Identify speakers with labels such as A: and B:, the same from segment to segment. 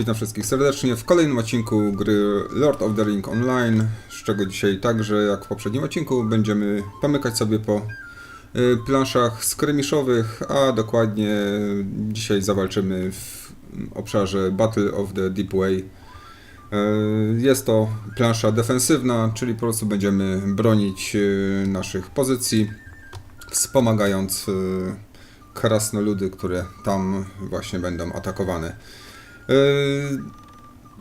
A: Witam wszystkich serdecznie w kolejnym odcinku gry Lord of the Ring Online, z czego dzisiaj także jak w poprzednim odcinku będziemy pomykać sobie po y, planszach skrymiszowych, a dokładnie dzisiaj zawalczymy w obszarze Battle of the Deep Way. Y, Jest to plansza defensywna, czyli po prostu będziemy bronić y, naszych pozycji, wspomagając krasnoludy, które tam właśnie będą atakowane. Yy,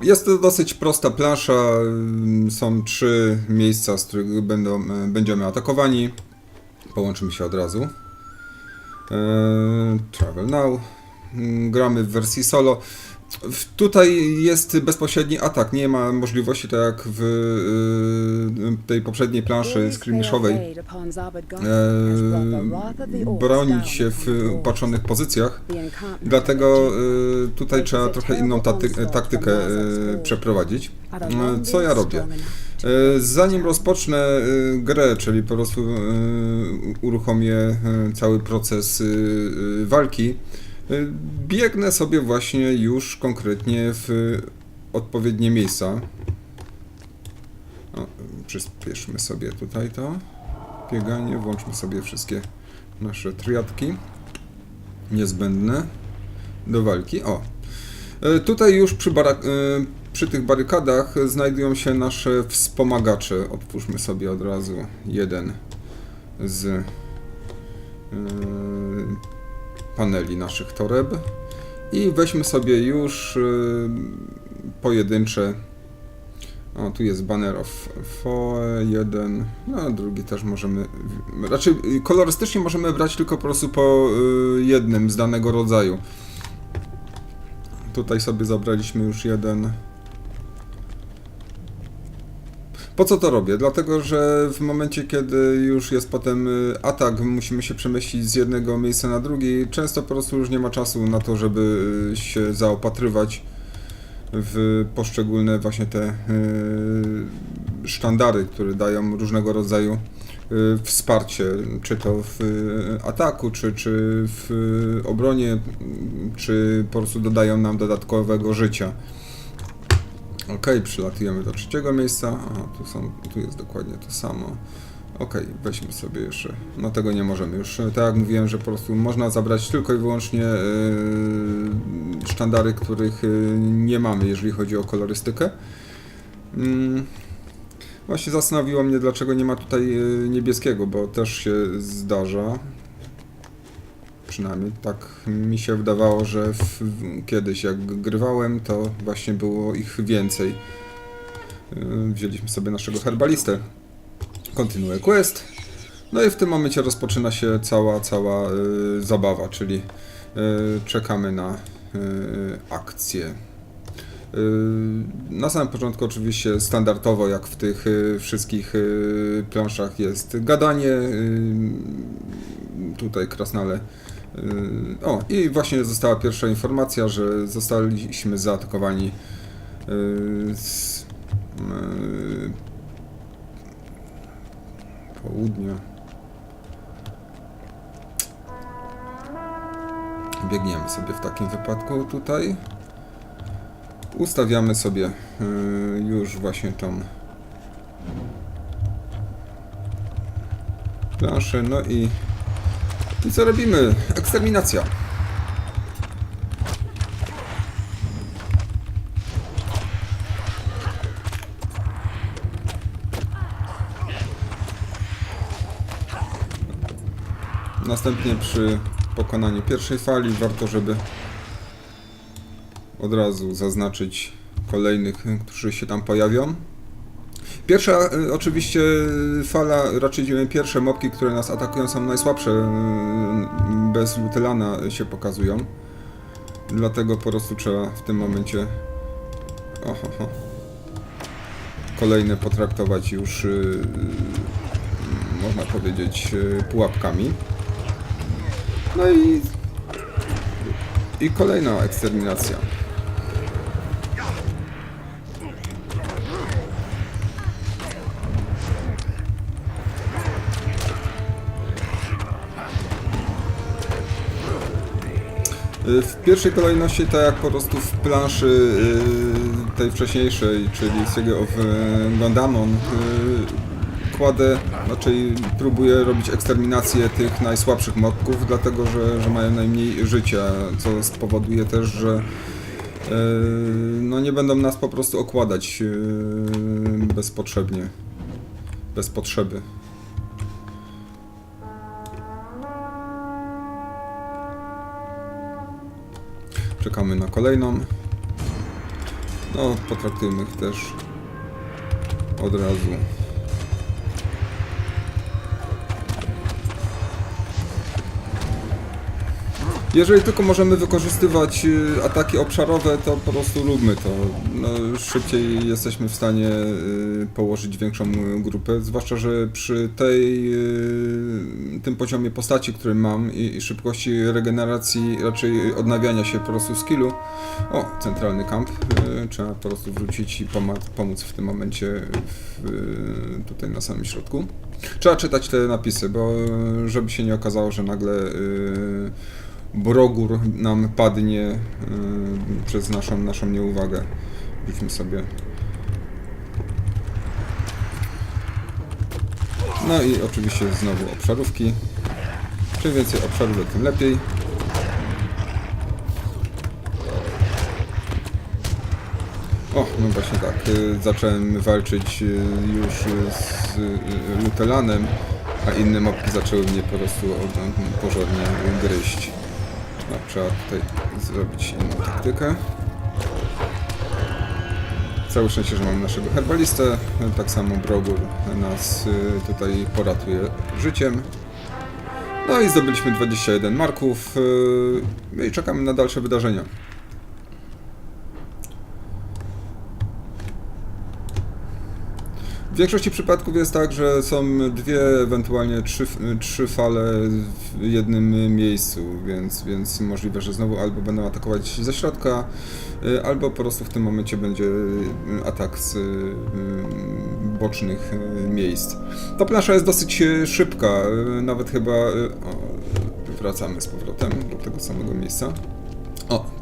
A: Jest to dosyć prosta plansza. yy, Są trzy miejsca, z których będą, yy, będziemy atakowani. Połączymy się od razu. Travel now. Gramy w wersji solo. Tutaj jest bezpośredni atak. Nie ma możliwości, tak jak w yy, tej poprzedniej planszy skirmiszowej,
B: Eee,
A: yy, bronić się w upatrzonych pozycjach. Dlatego y, tutaj trzeba trochę inną taktykę y, przeprowadzić. Y, Co ja robię? Y, Zanim rozpocznę y, grę, czyli po prostu y, uruchomię y, cały proces y, y, walki, y, biegnę sobie właśnie już konkretnie w odpowiednie miejsca. O, przyspieszmy sobie tutaj to bieganie, włączmy sobie wszystkie nasze triadki niezbędne do walki. O, E, tutaj już przy, e, przy tych barykadach znajdują się nasze wspomagacze. Otwórzmy sobie od razu jeden z e, paneli naszych toreb i weźmy sobie już e, pojedyncze. O, tu jest banner of foe, jeden, no a drugi też możemy, raczej y, kolorystycznie możemy brać tylko po prostu po y, jednym z danego rodzaju. Tutaj sobie zabraliśmy już jeden. Po co to robię? Dlatego, że w momencie, kiedy już jest potem y, atak, musimy się przemieścić z jednego miejsca na drugi. Często po prostu już nie ma czasu na to, żeby y, się zaopatrywać w poszczególne właśnie te y, sztandary, które dają różnego rodzaju wsparcie, czy to w ataku, czy, czy w obronie, czy po prostu dodają nam dodatkowego życia. Ok, przylatujemy do trzeciego miejsca. Aha, tu, są, tu jest dokładnie to samo. Ok, weźmy sobie jeszcze. No tego nie możemy już. Tak jak mówiłem, że po prostu można zabrać tylko i wyłącznie yy, sztandary, których yy, nie mamy, jeżeli chodzi o kolorystykę. Mm. Właśnie zastanowiło mnie, dlaczego nie ma tutaj yy, niebieskiego, bo też się zdarza. Przynajmniej tak mi się wydawało, że w, kiedyś jak grywałem, to właśnie było ich więcej. Yy, Wzięliśmy sobie naszego herbalistę. Kontynuuję quest. No i w tym momencie rozpoczyna się cała, cała y, zabawa, czyli y, czekamy na y, akcję. Y, na samym początku oczywiście standardowo, jak w tych y, wszystkich y, planszach jest gadanie. Y, tutaj krasnale. Y, o, i właśnie została pierwsza informacja, że zostaliśmy zaatakowani y, z y, południa. Biegniemy sobie w takim wypadku tutaj. Ustawiamy sobie już właśnie tą planszę, no i, i co robimy? Eksterminacja. Następnie przy pokonaniu pierwszej fali warto, żeby od razu zaznaczyć kolejnych, którzy się tam pojawią. Pierwsza y, oczywiście fala, raczej pierwsze mopki, które nas atakują są najsłabsze, y, bez Lutelana się pokazują. Dlatego po prostu trzeba w tym momencie oho, kolejne potraktować już y, można powiedzieć pułapkami. No i i kolejna eksterminacja. W pierwszej kolejności, tak jak po prostu w planszy y, tej wcześniejszej, czyli City of y, Gondamon, y, kładę, raczej próbuję robić eksterminację tych najsłabszych mobków, dlatego że, że mają najmniej życia, co spowoduje też, że y, no nie będą nas po prostu okładać y, bezpotrzebnie, bez potrzeby. Czekamy na kolejną. No, potraktujmy ich też od razu. Jeżeli tylko możemy wykorzystywać y, ataki obszarowe, to po prostu róbmy to. No, szybciej jesteśmy w stanie y, położyć większą y, grupę, zwłaszcza, że przy tej, tym poziomie postaci, który mam i, i szybkości regeneracji, raczej odnawiania się po prostu skillu. O, centralny kamp. Trzeba po prostu wrócić i pomóc, w tym momencie w, tutaj na samym środku. Trzeba czytać te napisy, bo żeby się nie okazało, że nagle Brogur nam padnie y, przez naszą, naszą nieuwagę. Rzućmy sobie. No i oczywiście znowu obszarówki. Czym więcej obszarówek, tym lepiej. O, no właśnie tak. y, Zacząłem walczyć y, już z y, Lutelanem, a inne mopki zaczęły mnie po prostu porządnie gryźć. No, trzeba tutaj zrobić inną taktykę. Całe szczęście, że mamy naszego herbalistę. Tak samo Brogur nas y, tutaj poratuje życiem. No i zdobyliśmy 21 marków. y, No i czekamy na dalsze wydarzenia. Większości przypadków jest tak, że są dwie, ewentualnie trzy, trzy fale w jednym miejscu, więc, więc możliwe, że znowu albo będą atakować ze środka, y, albo po prostu w tym momencie będzie y, atak z y, bocznych y, miejsc. Ta plansza jest dosyć szybka, nawet chyba... O, wracamy z powrotem do tego samego miejsca.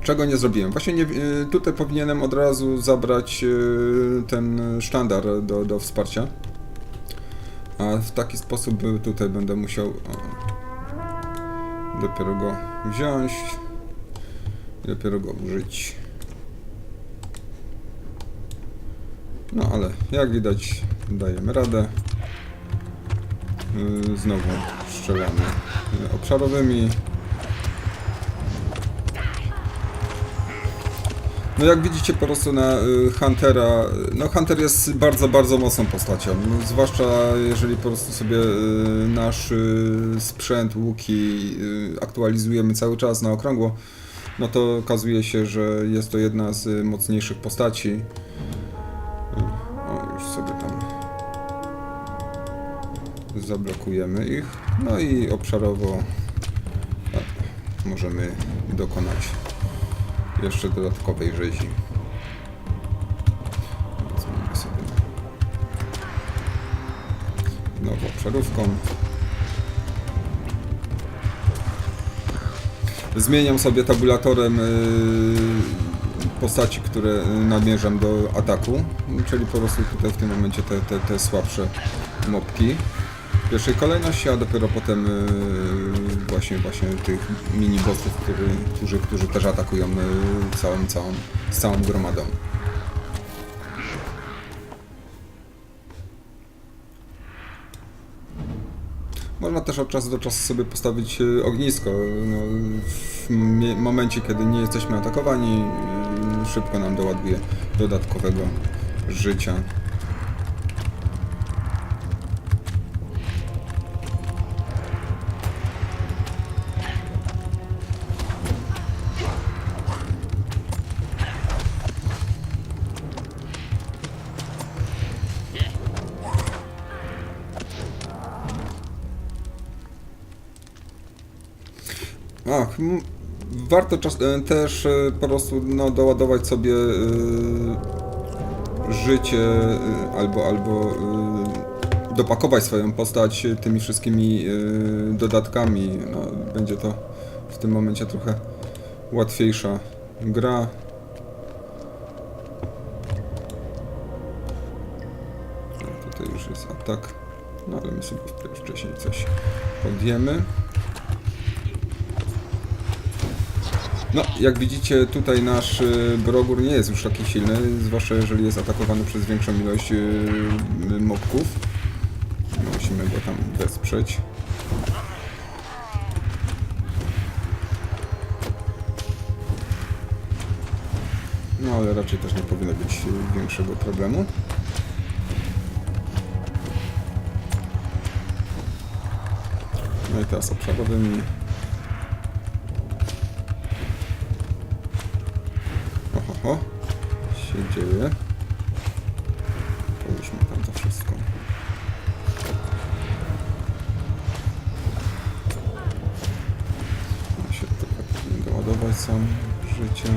A: Czego nie zrobiłem? Właśnie nie, y, tutaj powinienem od razu zabrać y, ten sztandar do, do wsparcia. A w taki sposób tutaj będę musiał dopiero go wziąć i dopiero go użyć. No ale jak widać dajemy radę. Y, Znowu strzelamy obszarowymi. No jak widzicie po prostu na y, Huntera, no Hunter jest bardzo, bardzo mocną postacią, no, zwłaszcza jeżeli po prostu sobie y, nasz y, sprzęt, łuki aktualizujemy cały czas na okrągło, no to okazuje się, że jest to jedna z mocniejszych postaci. O, już sobie tam zablokujemy ich, no i obszarowo tak, możemy dokonać jeszcze dodatkowej rzezi. Zmienimy sobie nową. Zmieniam sobie tabulatorem yy, postaci, które namierzam do ataku, czyli po prostu tutaj w tym momencie te, te, te słabsze mopki w pierwszej kolejności, a dopiero potem yy, właśnie właśnie tych mini bossów, który, którzy, którzy też atakują yy, całą, całą, z całą gromadą. Można też od czasu do czasu sobie postawić yy, ognisko. No, w momencie, kiedy nie jesteśmy atakowani, szybko nam doładuje dodatkowego życia. Warto czas, e, też e, po prostu no, doładować sobie e, życie albo, albo e, dopakować swoją postać tymi wszystkimi e, dodatkami. No, będzie to w tym momencie trochę łatwiejsza gra. Tutaj już jest atak, no ale my sobie wcześniej coś podjemy. No, jak widzicie, tutaj nasz y, Brogur nie jest już taki silny, zwłaszcza jeżeli jest atakowany przez większą ilość y, mobków. Musimy go tam wesprzeć. No, ale raczej też nie powinno być y, większego problemu. No i teraz obszarowymi wszystko. Ja się trochę doładować sam życie.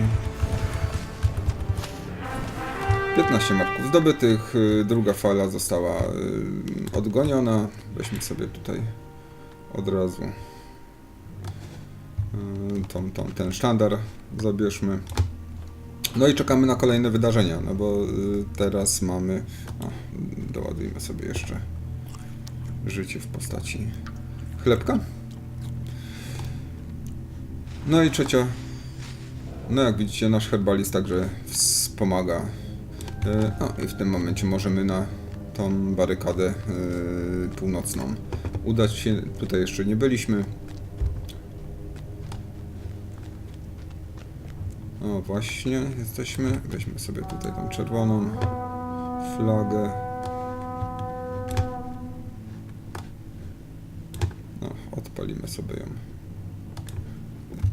A: 15 marków zdobytych, y, druga fala została y, odgoniona. Weźmy sobie tutaj od razu y, tą, tą, ten sztandar zabierzmy. No i czekamy na kolejne wydarzenia, no bo y, teraz mamy. O, doładujmy sobie jeszcze życie w postaci chlebka. No i trzecia. No jak widzicie, nasz herbalist także wspomaga. Y, No i w tym momencie możemy na tą barykadę y, północną udać się. Tutaj jeszcze nie byliśmy. O, właśnie jesteśmy. Weźmy sobie tutaj tą czerwoną flagę. No, odpalimy sobie ją.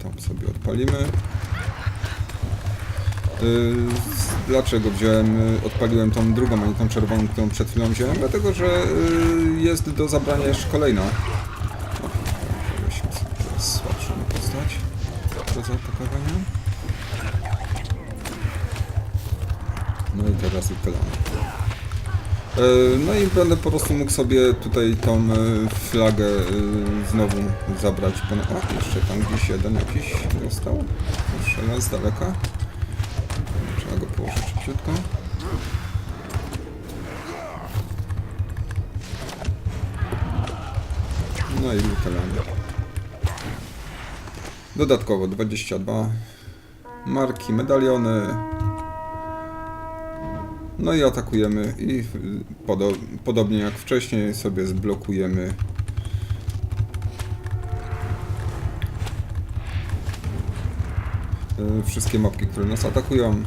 A: Tam sobie odpalimy. Yy, dlaczego wziąłem, yy, odpaliłem tą drugą, a nie tą czerwoną, którą przed chwilą wziąłem? Dlatego, że yy, jest do zabrania jeszcze kolejna. O, weźmy sobie teraz słabszą postać do zaatakowania. No i teraz uchylamy. E, No i będę po prostu mógł sobie tutaj tą e, flagę e, znowu zabrać. O, jeszcze tam gdzieś jeden jakiś został. Strzela z daleka. Trzeba go położyć szybciutko. No i uchylamy. Dodatkowo 22 marki, medaliony, no i atakujemy i podo podobnie jak wcześniej sobie zblokujemy y, wszystkie mapki, które nas atakują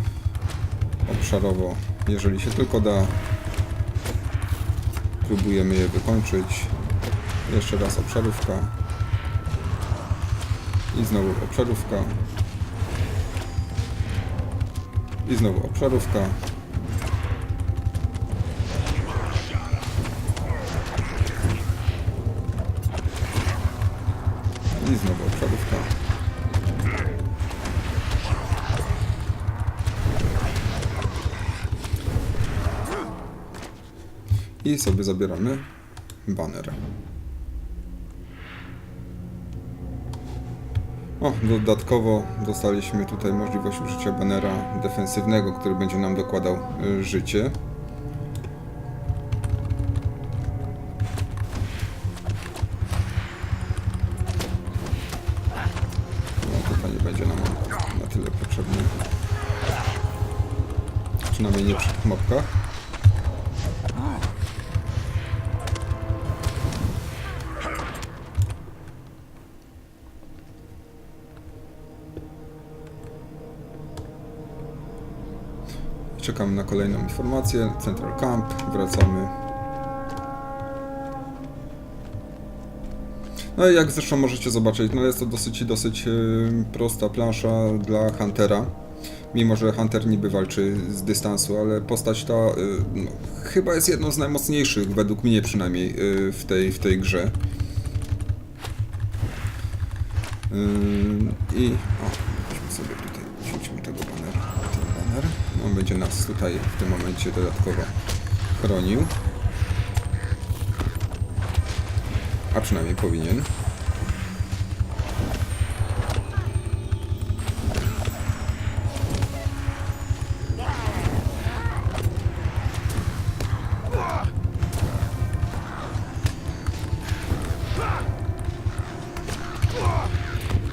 A: obszarowo, jeżeli się tylko da. Próbujemy je wykończyć. Jeszcze raz obszarówka. I znowu obszarówka. I znowu obszarówka. I sobie zabieramy baner. O, dodatkowo dostaliśmy tutaj możliwość użycia banera defensywnego, który będzie nam dokładał y, życie. No tutaj nie będzie nam na tyle potrzebny. Przynajmniej nie przy mopkach. Czekamy na kolejną informację. Central Camp, wracamy. No i jak zresztą możecie zobaczyć, no jest to dosyć, dosyć yy, prosta plansza dla Huntera. Mimo, że Hunter niby walczy z dystansu, ale postać ta yy, no, chyba jest jedną z najmocniejszych, według mnie przynajmniej, yy, w, tej, w tej grze. I o, sobie tutaj, wrzućmy tego banera, on no, będzie nas tutaj w tym momencie dodatkowo chronił. A przynajmniej powinien.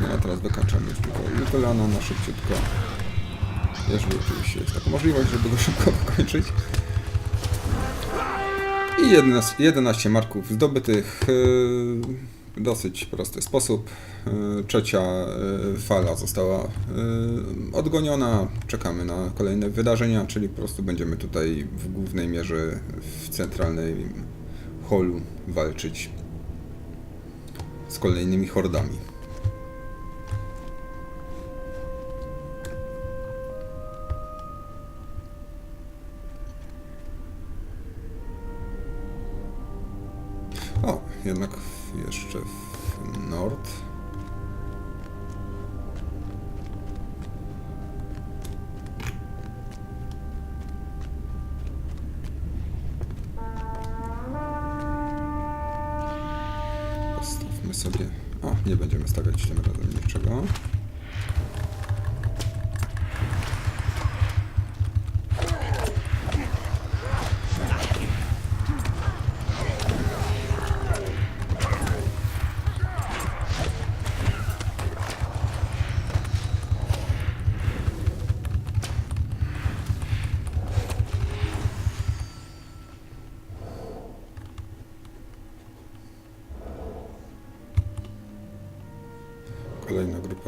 A: No teraz tylko na szybciutko. Jest taka możliwość, żeby go szybko dokończyć. I 11, 11 marków zdobytych w dosyć prosty sposób. Yy, Trzecia yy, fala została yy, odgoniona. Czekamy na kolejne wydarzenia, czyli po prostu będziemy tutaj w głównej mierze w centralnej holu walczyć z kolejnymi hordami. Jednak jeszcze w nord.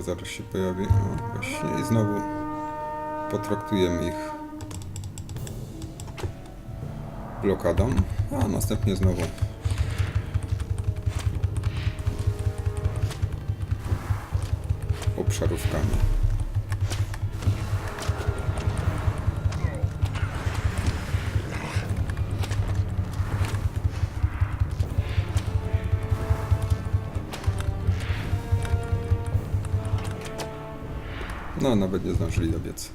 A: Zaraz się pojawi. O, właśnie i znowu potraktujemy ich blokadą, a następnie znowu obszarówkami. No, nawet nie zdążyli dobiec.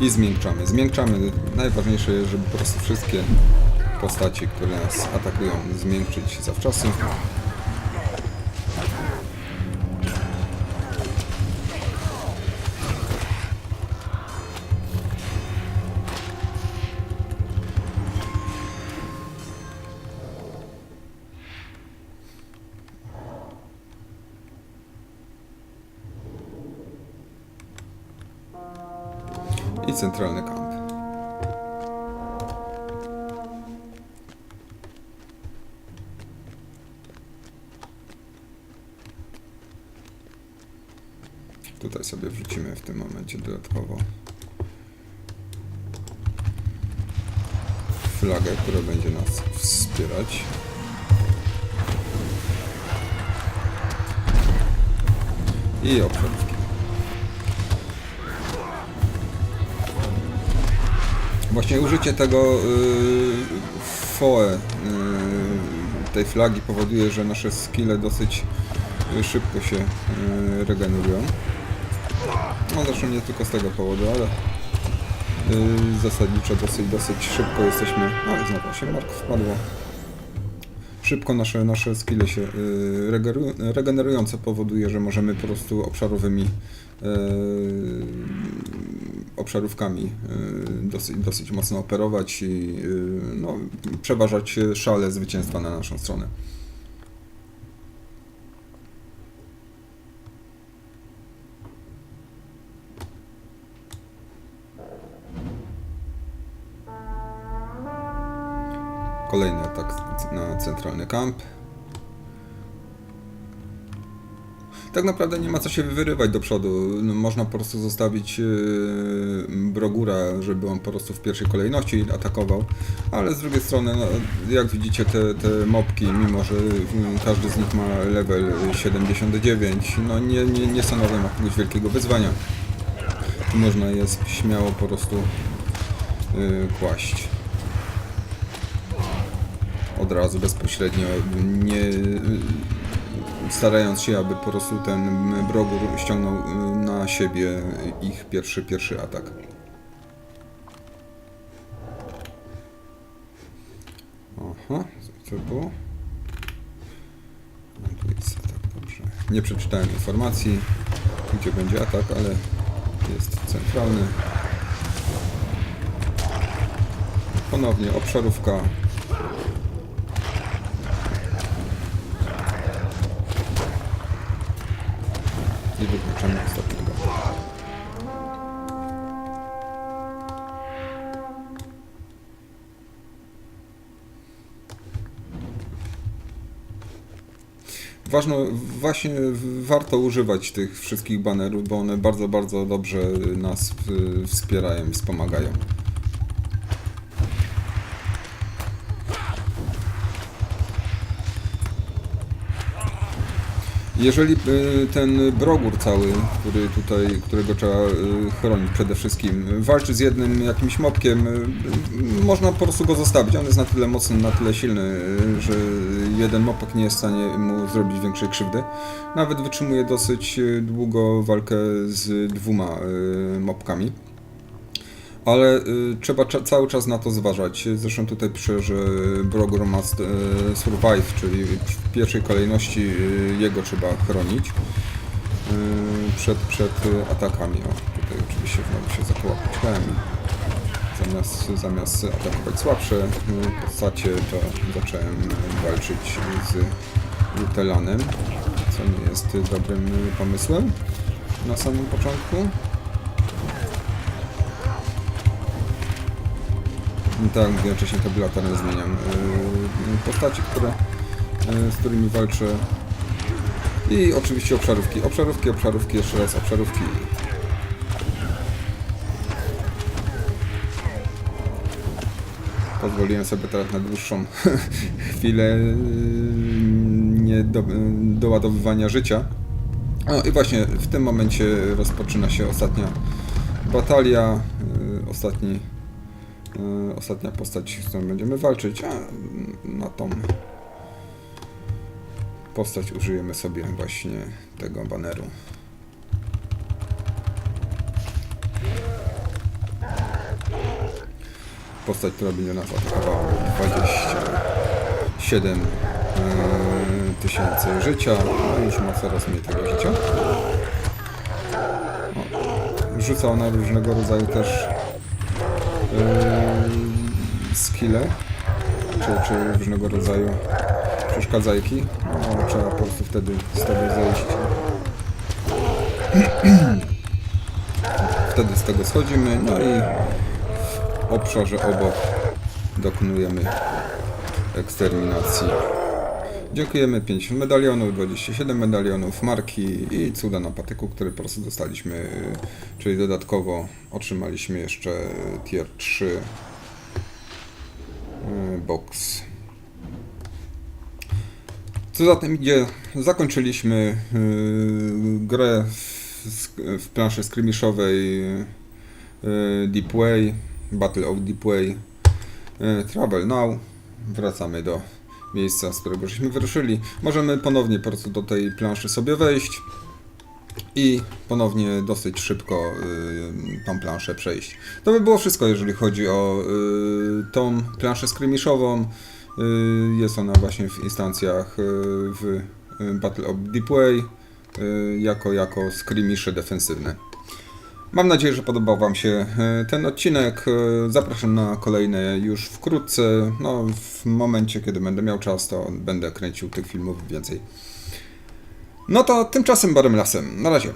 A: I zmiękczamy. Zmiękczamy. Najważniejsze jest, żeby po prostu wszystkie postaci, które nas atakują, zmiękczyć zawczasu. I centralny kamp. Tutaj sobie wrzucimy w tym momencie dodatkowo flagę, która będzie nas wspierać. I obszarówki. Właśnie użycie tego y, foe y, tej flagi powoduje, że nasze skille dosyć y, szybko się y, regenerują. No zresztą nie tylko z tego powodu, ale zasadniczo dosyć, dosyć szybko jesteśmy... No znowu się mark wpadło. Szybko nasze, nasze skille się y, regenerują, regenerują, co powoduje, że możemy po prostu obszarowymi obszarówkami y, dosyć, dosyć mocno operować i y, no, przeważać szale zwycięstwa na naszą stronę. Kolejny atak na centralny kamp. Tak naprawdę nie ma co się wyrywać do przodu. No, można po prostu zostawić yy, Brogura, żeby on po prostu w pierwszej kolejności atakował. Ale z drugiej strony, no, jak widzicie, te, te mopki, mimo że mm, każdy z nich ma level 79, no nie, nie, nie stanowią jakiegoś wielkiego wyzwania. Można je śmiało po prostu yy, kłaść od razu bezpośrednio, nie starając się, aby po prostu ten Brogur ściągnął y, na siebie ich pierwszy, pierwszy atak. Aha, co to było? No, dobrze. Nie przeczytałem informacji, gdzie będzie atak, ale jest centralny. Ponownie obszarówka. Ważno, właśnie warto używać tych wszystkich banerów, bo one bardzo, bardzo dobrze nas y, wspierają i wspomagają. Jeżeli y, ten brogór cały, który tutaj, którego trzeba y, chronić przede wszystkim, walczy z jednym jakimś mopkiem, y, można po prostu go zostawić. On jest na tyle mocny, na tyle silny, że jeden mopek nie jest w stanie mu zrobić większej krzywdy. Nawet wytrzymuje dosyć długo walkę z dwoma mopkami. Ale y, trzeba cały czas na to zważać. Zresztą tutaj piszę, że Brogor must y, survive, czyli w pierwszej kolejności y, jego trzeba chronić przed, przed atakami. O, tutaj oczywiście znowu się zakołapałem. Zamiast, zamiast atakować słabsze postacie, to zacząłem walczyć z Lutelanem, co nie jest dobrym pomysłem na samym początku. Tak, ja wcześniej tabulatorem zmieniam yy, postaci, które, yy, z którymi walczę. I oczywiście obszarówki. Obszarówki, obszarówki, jeszcze raz obszarówki. Pozwoliłem sobie teraz na dłuższą chwilę yy, nie do, doładowywania życia. No i właśnie w tym momencie rozpoczyna się ostatnia batalia, ostatni ostatnia postać, z którą będziemy walczyć, a na tą postać użyjemy sobie właśnie tego baneru. Postać, która będzie nas atakowała 27 e, tysięcy życia, no już ma coraz mniej tego życia. Rzuca ona różnego rodzaju też yy, skille, czy, czy różnego rodzaju przeszkadzajki. No, trzeba po prostu wtedy z tego zejść. Wtedy z tego schodzimy, no i w obszarze obok dokonujemy eksterminacji. Dziękujemy 50 medalionów, 27 medalionów, marki i cuda na patyku, które po prostu dostaliśmy, czyli dodatkowo otrzymaliśmy jeszcze tier 3 y, box. Co za tym idzie, zakończyliśmy y, grę w, planszy skirmiszowej y, Deep Way, Battle of Deep Way, Travel Now. Wracamy do miejsca, z którego żeśmy wyruszyli. Możemy ponownie po prostu do tej planszy sobie wejść i ponownie dosyć szybko y, tą planszę przejść. To by było wszystko, jeżeli chodzi o y, tą planszę skrymiszową. Y, jest ona właśnie w instancjach y, w y, Battle of Deep Way y, jako, jako skrymisze defensywne. Mam nadzieję, że podobał Wam się e, ten odcinek. E, Zapraszam na kolejne już wkrótce. No, w momencie, kiedy będę miał czas, to będę kręcił tych filmów więcej. No to tymczasem barem lasem. Na razie.